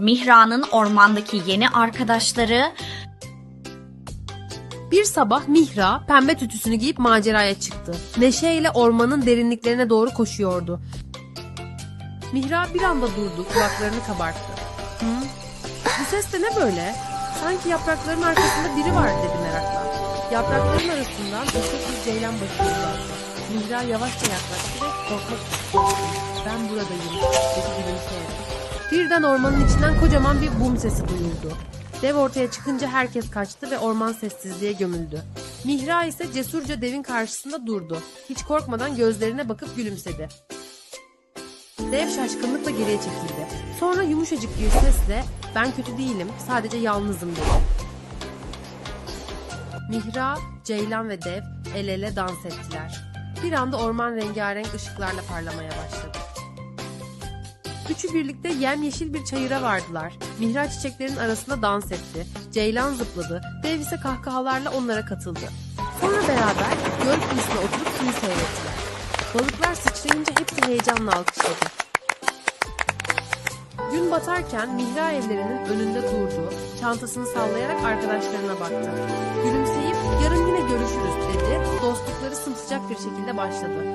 Mihra'nın ormandaki yeni arkadaşları Bir sabah Mihra pembe tütüsünü giyip maceraya çıktı. Neşeyle ormanın derinliklerine doğru koşuyordu. Mihra bir anda durdu, kulaklarını kabarttı. Hı? Bu ses de ne böyle? Sanki yaprakların arkasında biri var dedi merakla. Yaprakların arasından ufak bir ceylan başı uzattı. Mihra yavaşça yaklaştı ve korkmak istedi. Ben buradayım dedi gülümseyerek. Birden ormanın içinden kocaman bir bum sesi duyuldu. Dev ortaya çıkınca herkes kaçtı ve orman sessizliğe gömüldü. Mihra ise cesurca devin karşısında durdu. Hiç korkmadan gözlerine bakıp gülümsedi. Dev şaşkınlıkla geriye çekildi. Sonra yumuşacık bir sesle ben kötü değilim sadece yalnızım dedi. Mihra, Ceylan ve Dev el ele dans ettiler. Bir anda orman rengarenk ışıklarla parlamaya başladı. Üçü birlikte yemyeşil bir çayıra vardılar. Mihra çiçeklerin arasında dans etti. Ceylan zıpladı. Dev ise kahkahalarla onlara katıldı. Sonra beraber göl kıyısına oturup suyu seyrettiler. Balıklar sıçrayınca hepsi heyecanla alkışladı. Gün batarken Mihra evlerinin önünde durdu. Çantasını sallayarak arkadaşlarına baktı. Gülümseyip yarın yine görüşürüz dedi. Dostlukları sımsıcak bir şekilde başladı.